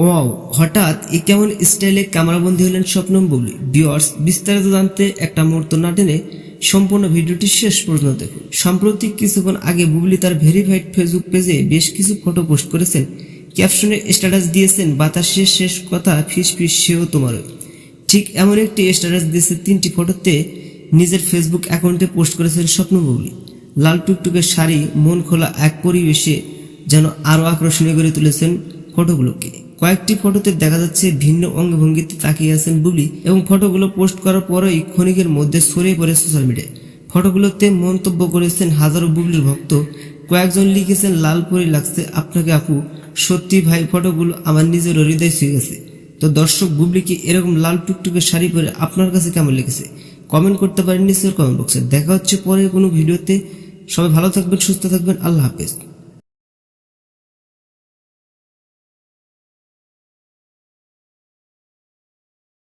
Wow, হঠাৎ এ কেমন স্টাইলে ক্যামেরাবন্দি হলেন স্বপ্নম বুবলি। বিয়ার্স বিস্তারিত জানতে একটা মুহূর্ত না টেনে সম্পূর্ণ ভিডিওটি শেষ পর্যন্ত দেখুন। সাম্প্রতিক কিছুক্ষণ আগে বুবলি তার ভেরিফাইড ফেসবুক পেজে বেশ কিছু ফটো পোস্ট করেছেন। ক্যাপশনে স্ট্যাটাস দিয়েছেন বাতাসের শেষ কথা, ফিস ফিস, সেও তোমারও ঠিক এমন একটি স্ট্যাটাস দিয়েছে তিনটি ফটোতে নিজের ফেসবুক অ্যাকাউন্টে পোস্ট করেছেন স্বপ্ন বুবলি। লাল টুকটুকের শাড়ি, মন খোলা এক পরিবেশে যেন আরও আকর্ষণীয় করে তুলেছেন ফটোগুলোকে। কয়েকটি ফটোতে দেখা যাচ্ছে ভিন্ন অঙ্গভঙ্গিতে তাকিয়ে আছেন বুবলি এবং ফটোগুলো পোস্ট করার পরেই ক্ষণিকের মধ্যে ছড়িয়ে পড়ে সোশ্যাল মিডিয়ায়। ফটোগুলোতে মন্তব্য করেছেন হাজারো বুবলির ভক্ত। কয়েকজন লিখেছেন, লাল পরি লাগছে আপনাকে আপু। সত্যি ভাই, ফটোগুলো আমার নিজের হৃদয় ছুঁয়ে গেছে। তো দর্শক বুবলিকে এরকম লাল টুকটুকে শাড়ি পরে আপনার কাছে কেমন লেগেছে? কমেন্ট করতে পারেন নিশ্চয় কমেন্ট বক্সে। দেখা হচ্ছে পরে কোনো ভিডিওতে। সবাই ভালো থাকবেন, সুস্থ থাকবেন। আল্লাহ হাফেজ।